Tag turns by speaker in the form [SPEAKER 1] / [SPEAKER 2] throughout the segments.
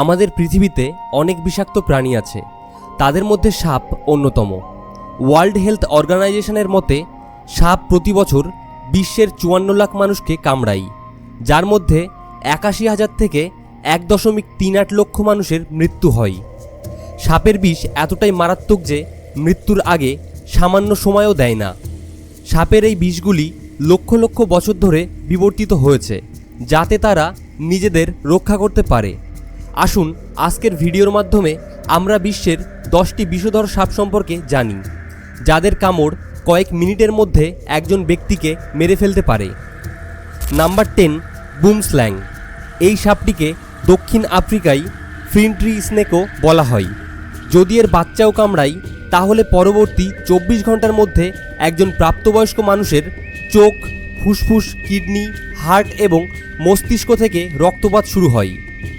[SPEAKER 1] আমাদের পৃথিবীতে অনেক বিষাক্ত প্রাণী আছে। তাদের মধ্যে সাপ অন্যতম। ওয়ার্ল্ড হেলথ অর্গানাইজেশনের মতে, সাপ প্রতি বছর বিশ্বের চুয়ান্ন লাখ মানুষকে কামড়ায়, যার মধ্যে একাশি হাজার থেকে এক দশমিক তিন আট লক্ষ মানুষের মৃত্যু হয়। সাপের বিষ এতটাই মারাত্মক যে মৃত্যুর আগে সামান্য সময়ও দেয় না। সাপের এই বিষগুলি লক্ষ লক্ষ বছর ধরে বিবর্তিত হয়েছে, যাতে তারা নিজেদের রক্ষা করতে পারে। আসুন আজকের ভিডিওর মাধ্যমে আমরা বিশ্বের দশটি বিষধর সাপ সম্পর্কে জানি, যাদের কামড় কয়েক মিনিটের মধ্যে একজন ব্যক্তিকে মেরে ফেলতে পারে। নাম্বার টেন বুমস্ল্যাং এই সাপটিকে দক্ষিণ আফ্রিকায় ফিনট্রি স্নেকও বলা হয়। যদি এর বাচ্চাও কামড়ায়, তাহলে পরবর্তী চব্বিশ ঘণ্টার মধ্যে একজন প্রাপ্তবয়স্ক মানুষের চোখ, ফুসফুস, কিডনি, হার্ট এবং মস্তিষ্ক থেকে রক্তপাত শুরু হয়।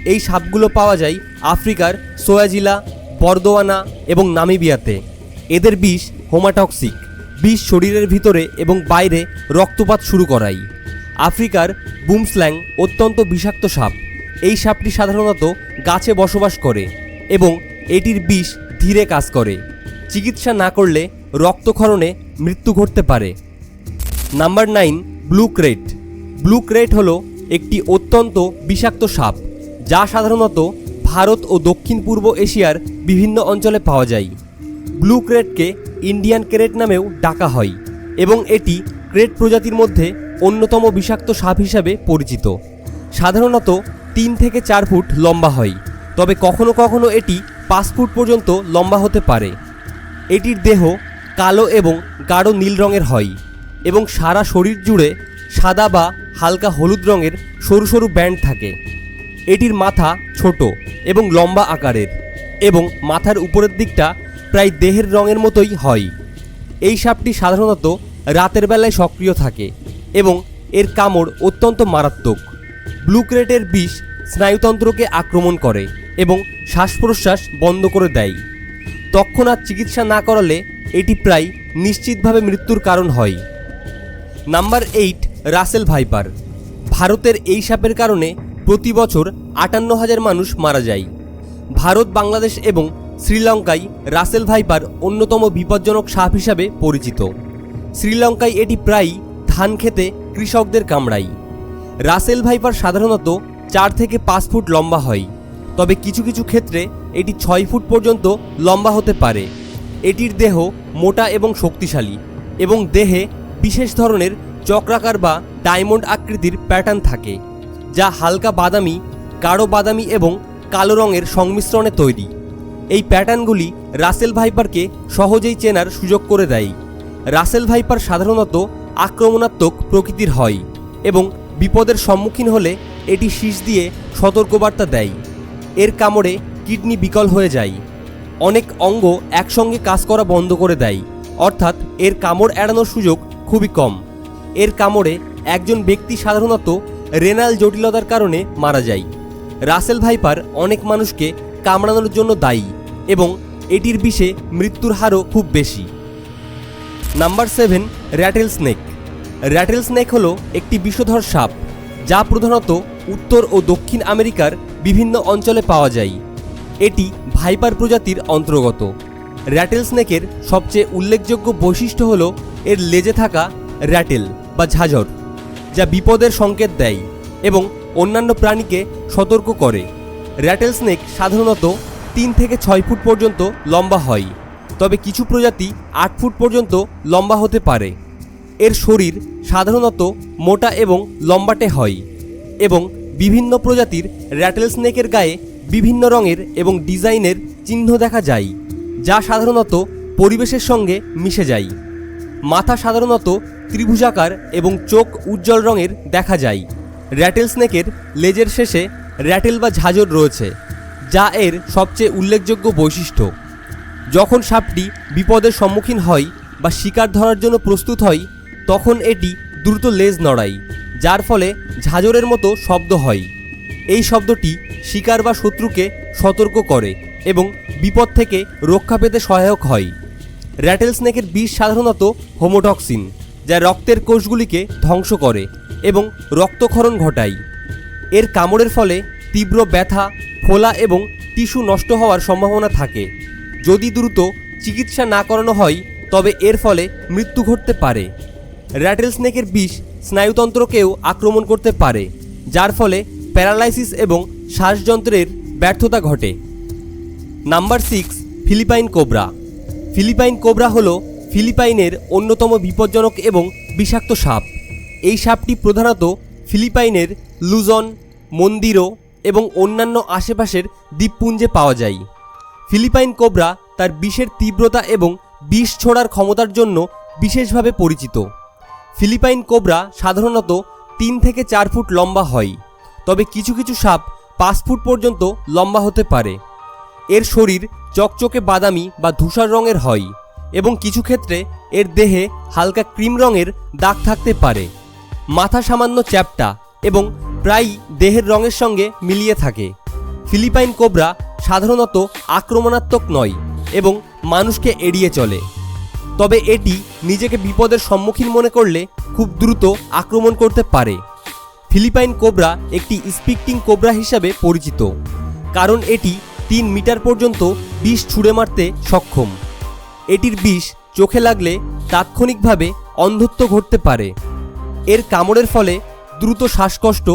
[SPEAKER 1] এই সাপগুলো পাওয়া যায় আফ্রিকার সোয়াজিলা, বর্দোয়ানা এবং নামিবিয়াতে। এদের বিষ হোমাটক্সিক, বিষ শরীরের ভিতরে এবং বাইরে রক্তপাত শুরু করায়। আফ্রিকার বুমস্ল্যাং অত্যন্ত বিষাক্ত সাপ। এই সাপটি সাধারণত গাছে বসবাস করে এবং এটির বিষ ধীরে কাজ করে। চিকিৎসা না করলে রক্তক্ষরণে মৃত্যু ঘটতে পারে। Number nine blue krait blue krait হলো একটি অত্যন্ত বিষাক্ত সাপ। যা সাধারণত ভারত ও দক্ষিণ পূর্ব এশিয়ার বিভিন্ন অঞ্চলে পাওয়া যায়। ব্লু ক্রেটকে ইন্ডিয়ান ক্রেট নামেও ডাকা হয় এবং এটি ক্রেট প্রজাতির মধ্যে অন্যতম বিষাক্ত সাপ হিসাবে পরিচিত। সাধারণত তিন থেকে চার ফুট লম্বা হয়, তবে কখনো কখনো এটি পাঁচ ফুট পর্যন্ত লম্বা হতে পারে। এটির দেহ কালো এবং গাঢ় নীল রঙের হয় এবং সারা শরীর জুড়ে সাদা বা হালকা হলুদ রঙের সরু সরু ব্যান্ড থাকে। এটির মাথা ছোট এবং লম্বা আকারের এবং মাথার উপরের দিকটা প্রায় দেহের রঙের মতোই হয়। এই সাপটি সাধারণত রাতের বেলায় সক্রিয় থাকে এবং এর কামড় অত্যন্ত মারাত্মক। ব্লু ক্রেটের বিষ স্নায়ুতন্ত্রকে আক্রমণ করে এবং শ্বাস প্রশ্বাস বন্ধ করে দেয়। তৎক্ষণাৎ চিকিৎসা না করালে এটি প্রায় নিশ্চিতভাবে মৃত্যুর কারণ হয়। Number eight, Russell viper. ভারতের এই সাপের কারণে প্রতি বছর আটান্ন হাজার মানুষ মারা যায়। ভারত, বাংলাদেশ এবং শ্রীলঙ্কায় রাসেল ভাইপার অন্যতম বিপজ্জনক সাপ হিসাবে পরিচিত। শ্রীলঙ্কায় এটি প্রায়ই ধান খেতে কৃষকদের কামড়ায়। রাসেল ভাইপার সাধারণত চার থেকে পাঁচ ফুট লম্বা হয়, তবে কিছু কিছু ক্ষেত্রে এটি ছয় ফুট পর্যন্ত লম্বা হতে পারে। এটির দেহ মোটা এবং শক্তিশালী এবং দেহে বিশেষ ধরনের চক্রাকার বা ডায়মন্ড আকৃতির প্যাটার্ন থাকে। যা হালকা বাদামি, গাঢ় বাদামি এবং কালো রঙের সংমিশ্রণে তৈরি। এই প্যাটার্নগুলি রাসেল ভাইপারকে সহজেই চেনার সুযোগ করে দেয়। রাসেল ভাইপার সাধারণত আক্রমণাত্মক প্রকৃতির হয় এবং বিপদের সম্মুখীন হলে এটি শীষ দিয়ে সতর্কবার্তা দেয়। এর কামড়ে কিডনি বিকল হয়ে যায়। অনেক অঙ্গ একসঙ্গে কাজ করা বন্ধ করে দেয়, অর্থাৎ এর কামড় এড়ানোর সুযোগ খুবই কম। এর কামড়ে একজন ব্যক্তি সাধারণত রেনাল জটিলতার কারণে মারা যায়। রাসেল ভাইপার অনেক মানুষকে কামড়ানোর জন্য দায়ী এবং এটির বিষে মৃত্যুর হারও খুব বেশি। Number seven, rattlesnake. Rattle snake হল একটি বিষধর সাপ, যা প্রধানত উত্তর ও দক্ষিণ আমেরিকার বিভিন্ন অঞ্চলে পাওয়া যায়। এটি ভাইপার প্রজাতির অন্তর্গত। র্যাটেল স্নেকের সবচেয়ে উল্লেখযোগ্য বৈশিষ্ট্য হল এর লেজে থাকা র্যাটেল বা ঝাঁঝর। যা বিপদের সংকেত দেয় এবং অন্যান্য প্রাণীকে সতর্ক করে। র্যাটেল স্নেক সাধারণত তিন থেকে ছয় ফুট পর্যন্ত লম্বা হয়, তবে কিছু প্রজাতি আট ফুট পর্যন্ত লম্বা হতে পারে। এর শরীর সাধারণত মোটা এবং লম্বাটে হয় এবং বিভিন্ন প্রজাতির র্যাটেল স্নেকের গায়ে বিভিন্ন রঙের এবং ডিজাইনের চিহ্ন দেখা যায়, যা সাধারণত পরিবেশের সঙ্গে মিশে যায়। মাথা সাধারণত ত্রিভুজাকার এবং চোখ উজ্জ্বল রঙের দেখা যায়। র্যাটেল স্নেকের লেজের শেষে র্যাটেল বা ঝাঁঝর রয়েছে, যা এর সবচেয়ে উল্লেখযোগ্য বৈশিষ্ট্য। যখন সাপটি বিপদের সম্মুখীন হয় বা শিকার ধরার জন্য প্রস্তুত হয়, তখন এটি দ্রুত লেজ নড়ায়, যার ফলে ঝাঁঝরের মতো শব্দ হয়। এই শব্দটি শিকার বা শত্রুকে সতর্ক করে এবং বিপদ থেকে রক্ষা পেতে সহায়ক হয়। র্যাটেল স্নেকের বিষ সাধারণত হোমোটক্সিন যা রক্তের কোষগুলিকে ধ্বংস করে এবং রক্তক্ষরণ ঘটায়। এর কামড়ের ফলে তীব্র ব্যথা, ফোলা এবং টিস্যু নষ্ট হওয়ার সম্ভাবনা থাকে। যদি দ্রুত চিকিৎসা না করানো হয়, তবে এর ফলে মৃত্যু ঘটতে পারে। র্যাটেল স্নেকের বিষ স্নায়ুতন্ত্রকেও আক্রমণ করতে পারে, যার ফলে প্যারালাইসিস এবং শ্বাসযন্ত্রের ব্যর্থতা ঘটে। Number six, Philippine cobra. Philippine cobra হল ফিলিপাইনের অন্যতম বিপজ্জনক এবং বিষাক্ত সাপ। এই সাপটি প্রধানত ফিলিপাইনের লুজন, মন্দিরো এবং অন্যান্য আশেপাশের দ্বীপপুঞ্জে পাওয়া যায়। ফিলিপাইন কোবরা তার বিষের তীব্রতা এবং বিষ ছোড়ার ক্ষমতার জন্য বিশেষভাবে পরিচিত। ফিলিপাইন কোবরা সাধারণত তিন থেকে চার ফুট লম্বা হয়, তবে কিছু কিছু সাপ পাঁচ ফুট পর্যন্ত লম্বা হতে পারে। এর শরীর চকচকে বাদামি বা ধূসর রঙের হয়। এবং কিছু ক্ষেত্রে এর দেহে হালকা ক্রিম রঙের দাগ থাকতে পারে। মাথা সামান্য চ্যাপ্টা এবং প্রায়ই দেহের রঙের সঙ্গে মিলিয়ে থাকে। ফিলিপাইন কোবরা সাধারণত আক্রমণাত্মক নয় এবং মানুষকে এড়িয়ে চলে। তবে এটি নিজেকে বিপদের সম্মুখীন মনে করলে খুব দ্রুত আক্রমণ করতে পারে। ফিলিপাইন কোবরা একটি স্পিকটিং কোবরা হিসাবে পরিচিত, কারণ এটি তিন মিটার পর্যন্ত বিষ ছুঁড়ে মারতে সক্ষম। এটির বিষ চোখে লাগলে তাৎক্ষণিকভাবে অন্ধত্ব ঘটতে পারে। এর কামড়ের ফলে দ্রুত শ্বাসকষ্ট,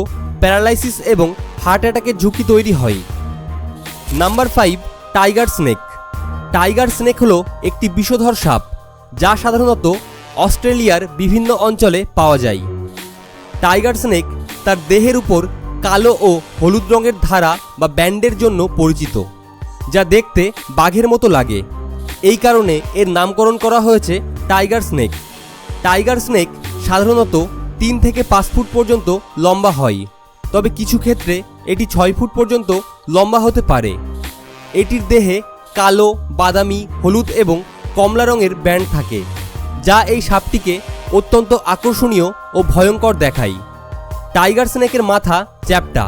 [SPEAKER 1] প্যারালাইসিস এবং হার্ট অ্যাটাকের ঝুঁকি তৈরি হয়। Number five, tiger snake. Tiger snake হলো একটি বিষধর সাপ, যা সাধারণত অস্ট্রেলিয়ার বিভিন্ন অঞ্চলে পাওয়া যায়। টাইগার স্নেক তার দেহের উপর কালো ও হলুদ রঙের ধারা বা ব্যান্ডের জন্য পরিচিত, যা দেখতে বাঘের মতো লাগে। এই কারণে এর নামকরণ করা হয়েছে টাইগার স্নেক। টাইগার স্নেক সাধারণত তিন থেকে পাঁচ ফুট পর্যন্ত লম্বা হয়। তবে কিছু ক্ষেত্রে এটি ছয় ফুট পর্যন্ত লম্বা হতে পারে। এটির দেহে কালো, বাদামি, হলুদ এবং কমলা রঙের ব্যান্ড থাকে, যা এই সাপটিকে অত্যন্ত আকর্ষণীয় ও ভয়ঙ্কর দেখায়। টাইগার স্নেকের মাথা চ্যাপ্টা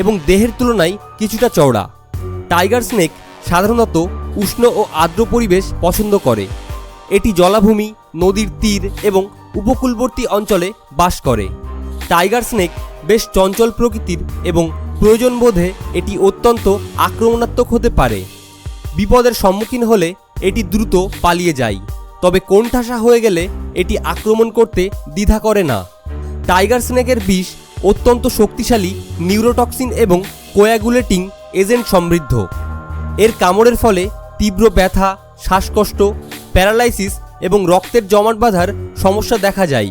[SPEAKER 1] এবং দেহের তুলনায় কিছুটা চওড়া। টাইগার স্নেক সাধারণত উষ্ণ ও আর্দ্র পরিবেশ পছন্দ করে। এটি জলাভূমি, নদীর তীর এবং উপকূলবর্তী অঞ্চলে বাস করে। টাইগার স্নেক বেশ চঞ্চল প্রকৃতির এবং প্রয়োজন বোধে এটি অত্যন্ত আক্রমণাত্মক হতে পারে। বিপদের সম্মুখীন হলে এটি দ্রুত পালিয়ে যায়, তবে কোণঠাসা হয়ে গেলে এটি আক্রমণ করতে দ্বিধা করে না। টাইগার স্নেকের বিষ অত্যন্ত শক্তিশালী, নিউরোটক্সিন এবং কোয়াগুলেটিং এজেন্ট সমৃদ্ধ। এর কামড়ের ফলে তীব্র ব্যথা, শ্বাসকষ্ট, প্যারালাইসিস এবং রক্তের জমাট বাঁধার সমস্যা দেখা যায়।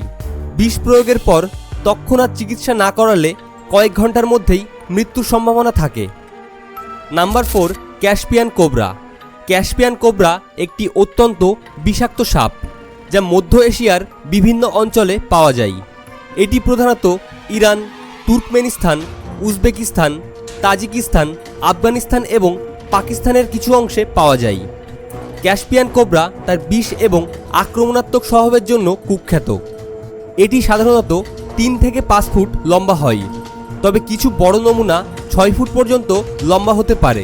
[SPEAKER 1] বিষ প্রয়োগের পর তৎক্ষণাৎ চিকিৎসা না করালে কয়েক ঘণ্টার মধ্যেই মৃত্যুর সম্ভাবনা থাকে। Number four Caspian cobra. Caspian cobra একটি অত্যন্ত বিষাক্ত সাপ, যা মধ্য এশিয়ার বিভিন্ন অঞ্চলে পাওয়া যায়। এটি প্রধানত Iran, Turkmenistan, Uzbekistan, Tajikistan, Afghanistan এবং পাকিস্তানের কিছু অংশে পাওয়া যায়। ক্যাসপিয়ান কোবরা তার বিষ এবং আক্রমণাত্মক স্বভাবের জন্য কুখ্যাত। এটি সাধারণত তিন থেকে পাঁচ ফুট লম্বা হয়, তবে কিছু বড় নমুনা ছয় ফুট পর্যন্ত লম্বা হতে পারে।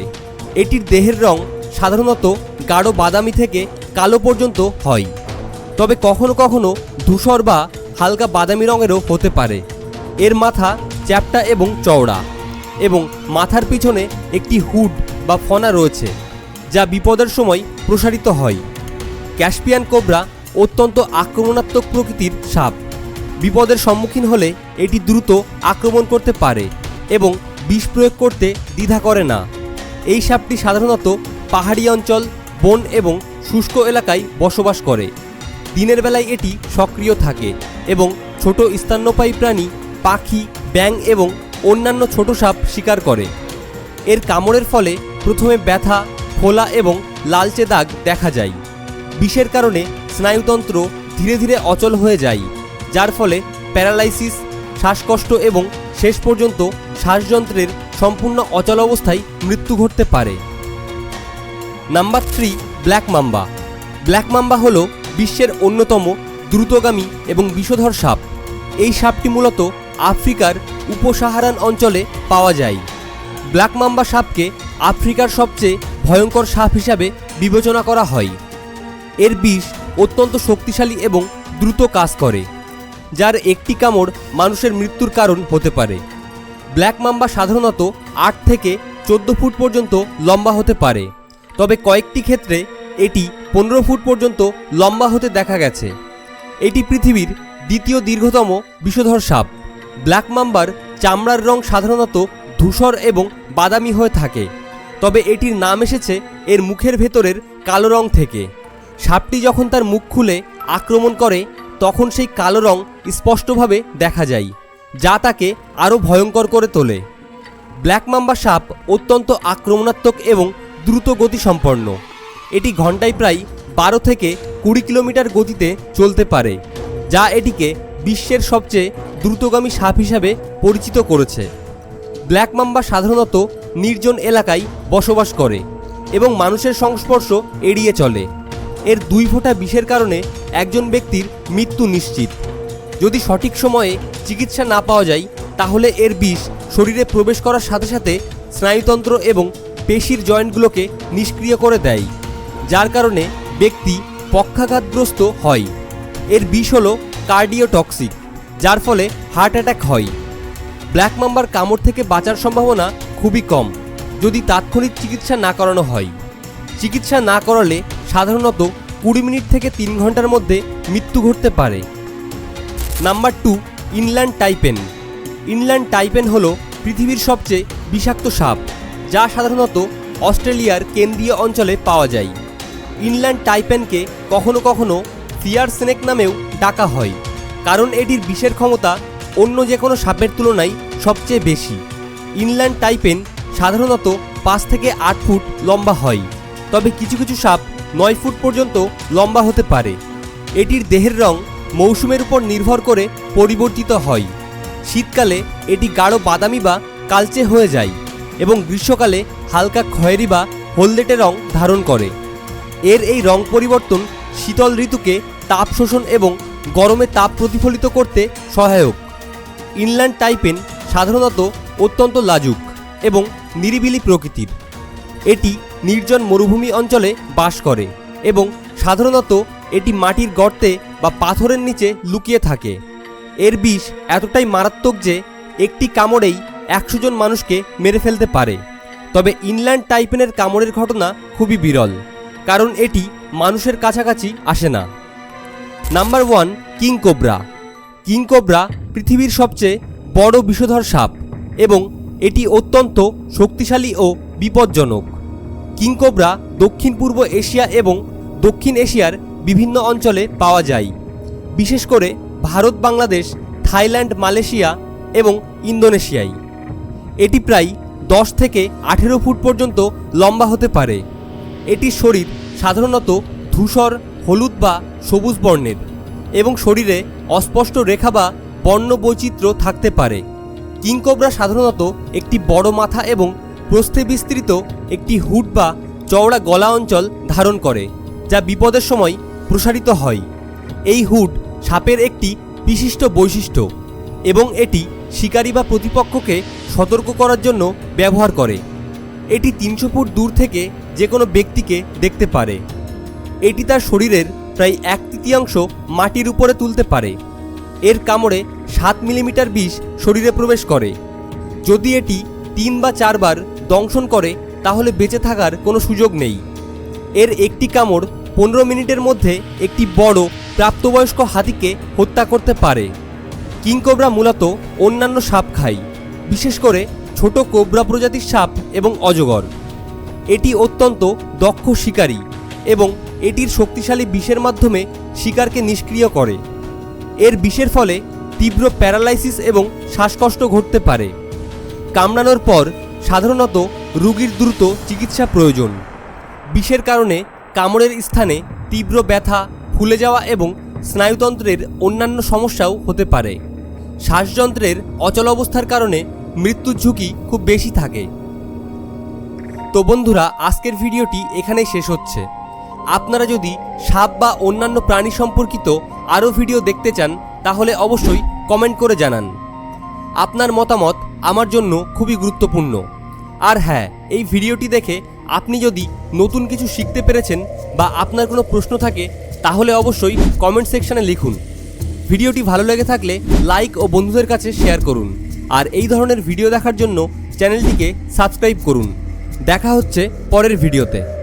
[SPEAKER 1] এটির দেহের রং সাধারণত গাঢ় বাদামি থেকে কালো পর্যন্ত হয়, তবে কখনো কখনো ধূসর বা হালকা বাদামি রঙেরও হতে পারে। এর মাথা চ্যাপ্টা এবং চওড়া এবং মাথার পিছনে একটি হুড বা ফনা রয়েছে, যা বিপদের সময় প্রসারিত হয়। ক্যাসপিয়ান কোবরা অত্যন্ত আক্রমণাত্মক প্রকৃতির সাপ। বিপদের সম্মুখীন হলে এটি দ্রুত আক্রমণ করতে পারে এবং বিষ প্রয়োগ করতে দ্বিধা করে না। এই সাপটি সাধারণত পাহাড়ি অঞ্চল, বন এবং শুষ্ক এলাকায় বসবাস করে। দিনের বেলায় এটি সক্রিয় থাকে এবং ছোট স্তন্যপায়ী প্রাণী, পাখি ব্যাং এবং অন্যান্য ছোট সাপ শিকার করে। এর কামড়ের ফলে প্রথমে ব্যথা, ফোলা এবং লালচে দাগ দেখা যায়। বিষের কারণে স্নায়ুতন্ত্র ধীরে ধীরে অচল হয়ে যায়, যার ফলে প্যারালাইসিস, শ্বাসকষ্ট এবং শেষ পর্যন্ত শ্বাসযন্ত্রের সম্পূর্ণ অচল অবস্থায় মৃত্যু ঘটতে পারে। Number three, black mamba. Black mamba হল বিশ্বের অন্যতম দ্রুতগামী এবং বিষধর সাপ। এই সাপটি মূলত আফ্রিকার উপসাহারান অঞ্চলে পাওয়া যায়। ব্ল্যাক মাম্বা সাপকে আফ্রিকার সবচেয়ে ভয়ঙ্কর সাপ হিসাবে বিবেচনা করা হয়। এর বিষ অত্যন্ত শক্তিশালী এবং দ্রুত কাজ করে, যার একটি কামড় মানুষের মৃত্যুর কারণ হতে পারে। ব্ল্যাক মাম্বা সাধারণত আট থেকে চোদ্দ ফুট পর্যন্ত লম্বা হতে পারে, তবে কয়েকটি ক্ষেত্রে এটি পনেরো ফুট পর্যন্ত লম্বা হতে দেখা গেছে। এটি পৃথিবীর দ্বিতীয় দীর্ঘতম বিষধর সাপ। ব্ল্যাক মাম্বার চামড়ার রং সাধারণত ধূসর এবং বাদামি হয়ে থাকে। তবে এটির নাম এসেছে এর মুখের ভেতরের কালো রং থেকে। সাপটি যখন তার মুখ খুলে আক্রমণ করে, তখন সেই কালো রং স্পষ্টভাবে দেখা যায়, যা তাকে আরও ভয়ঙ্কর করে তোলে। ব্ল্যাক মাম্বা সাপ অত্যন্ত আক্রমণাত্মক এবং দ্রুত গতি সম্পন্ন এটি ঘন্টায় প্রায় বারো থেকে কুড়ি কিলোমিটার গতিতে চলতে পারে, যা এটিকে বিশ্বের সবচেয়ে দ্রুতগামী সাপ হিসাবে পরিচিত করেছে। ব্ল্যাক মাম্বা সাধারণত নির্জন এলাকায় বসবাস করে এবং মানুষের সংস্পর্শ এড়িয়ে চলে। এর দুই ফোঁটা বিষের কারণে একজন ব্যক্তির মৃত্যু নিশ্চিত। যদি সঠিক সময়ে চিকিৎসা না পাওয়া যায়, তাহলে এর বিষ শরীরে প্রবেশ করার সাথে সাথে স্নায়ুতন্ত্র এবং পেশির জয়েন্টগুলোকে নিষ্ক্রিয় করে দেয়, যার কারণে ব্যক্তি পক্ষাঘাতগ্রস্ত হয়। এর বিষ হলো কার্ডিওটক্সিক, যার ফলে হার্ট অ্যাটাক হয়। ব্ল্যাক মাম্বার কামড় থেকে বাঁচার সম্ভাবনা খুবই কম। যদি তাৎক্ষণিক চিকিৎসা না করানো হয়। চিকিৎসা না করালে সাধারণত কুড়ি মিনিট থেকে তিন ঘণ্টার মধ্যে মৃত্যু ঘটতে পারে। Number two, inland taipan. Inland taipan হল পৃথিবীর সবচেয়ে বিষাক্ত সাপ, যা সাধারণত অস্ট্রেলিয়ার কেন্দ্রীয় অঞ্চলে পাওয়া যায়। ইনল্যান্ড টাইপেনকে কখনো কখনো ফিয়ার স্নেক নামেও ডাকা হয়, কারণ এটির বিষের ক্ষমতা অন্য যে কোনো সাপের তুলনায় সবচেয়ে বেশি। ইনল্যান্ড টাইপেন সাধারণত পাঁচ থেকে আট ফুট লম্বা হয়, তবে কিছু কিছু সাপ নয় ফুট পর্যন্ত লম্বা হতে পারে। এটির দেহের রং মৌসুমের উপর নির্ভর করে পরিবর্তিত হয়। শীতকালে এটি গাঢ় বাদামি বা কালচে হয়ে যায় এবং গ্রীষ্মকালে হালকা খয়েরি বা হলদেটে রং ধারণ করে। এর এই রং পরিবর্তন শীতল ঋতুকে তাপ শোষণ এবং গরমে তাপ প্রতিফলিত করতে সহায়ক। ইনল্যান্ড টাইপেন সাধারণত অত্যন্ত লাজুক এবং নিরিবিলি প্রকৃতির। এটি নির্জন মরুভূমি অঞ্চলে বাস করে এবং সাধারণত এটি মাটির গর্তে বা পাথরের নিচে লুকিয়ে থাকে। এর বিষ এতটাই মারাত্মক যে একটি কামড়েই একশো জন মানুষকে মেরে ফেলতে পারে। তবে ইনল্যান্ড টাইপেনের কামড়ের ঘটনা খুবই বিরল, কারণ এটি মানুষের কাছাকাছি আসে না। Number one, king cobra. King cobra পৃথিবীর সবচেয়ে বড় বিষধর সাপ। এবং এটি অত্যন্ত শক্তিশালী ও বিপজ্জনক। কিং কোবরা দক্ষিণ পূর্ব এশিয়া এবং দক্ষিণ এশিয়ার বিভিন্ন অঞ্চলে পাওয়া যায়। বিশেষ করে ভারত, বাংলাদেশ, থাইল্যান্ড, মালয়েশিয়া এবং ইন্দোনেশিয়ায়। এটি প্রায় দশ থেকে আঠেরো ফুট পর্যন্ত লম্বা হতে পারে। এটির শরীর সাধারণত ধূসর, হলুদ বা সবুজ বর্ণের এবং শরীরে অস্পষ্ট রেখা বা বর্ণ বৈচিত্র্য থাকতে পারে। কিংকোবরা সাধারণত একটি বড় মাথা এবং প্রস্থে বিস্তৃত একটি হুড বা চওড়া গলা অঞ্চল ধারণ করে, যা বিপদের সময় প্রসারিত হয়। এই হুড সাপের একটি বিশিষ্ট বৈশিষ্ট্য এবং এটি শিকারী বা প্রতিপক্ষকে সতর্ক করার জন্য ব্যবহার করে। এটি তিনশো ফুট দূর থেকে যে কোনো ব্যক্তিকে দেখতে পারে। এটি তার শরীরের প্রায় এক তৃতীয়াংশ মাটির উপরে তুলতে পারে। এর কামড়ে সাত মিলিমিটার বিষ শরীরে প্রবেশ করে। যদি এটি তিন বা চারবার দংশন করে, তাহলে বেঁচে থাকার কোনো সুযোগ নেই। এর একটি কামড় পনেরো মিনিটের মধ্যে একটি বড় প্রাপ্তবয়স্ক হাতিকে হত্যা করতে পারে। কিংকোবরা মূলত অন্যান্য সাপ খায়, বিশেষ করে ছোট কোবরা প্রজাতির সাপ এবং অজগর। এটি অত্যন্ত দক্ষ শিকারী এবং এটির শক্তিশালী বিষের মাধ্যমে শিকারকে নিষ্ক্রিয় করে। এর বিষের ফলে তীব্র প্যারালাইসিস এবং শ্বাসকষ্ট ঘটতে পারে। কামড়ানোর পর সাধারণত রোগীর দ্রুত চিকিৎসা প্রয়োজন। বিষের কারণে কামড়ের স্থানে তীব্র ব্যথা, ফুলে যাওয়া এবং স্নায়ুতন্ত্রের অন্যান্য সমস্যাও হতে পারে। শ্বাসযন্ত্রের অচল অবস্থার কারণে মৃত্যুর ঝুঁকি খুব বেশি থাকে। তো বন্ধুরা, আজকের ভিডিওটি এখানেই শেষ হচ্ছে। আপনারা যদি সাপ বা অন্যান্য প্রাণী সম্পর্কিত আরও ভিডিও দেখতে চান তাহলে অবশ্যই কমেন্ট করে জানান। আপনার মতামত আমার জন্য খুবই গুরুত্বপূর্ণ। আর হ্যাঁ এই ভিডিওটি দেখে আপনি যদি নতুন কিছু শিখতে পেরেছেন বা আপনার কোনো প্রশ্ন থাকে, তাহলে অবশ্যই কমেন্ট সেকশানে লিখুন। ভিডিওটি ভালো লেগে থাকলে লাইক ও বন্ধুদের কাছে শেয়ার করুন। আর এই ধরনের ভিডিও দেখার জন্য চ্যানেলটিকে সাবস্ক্রাইব করুন। দেখা হচ্ছে পরের ভিডিওতে।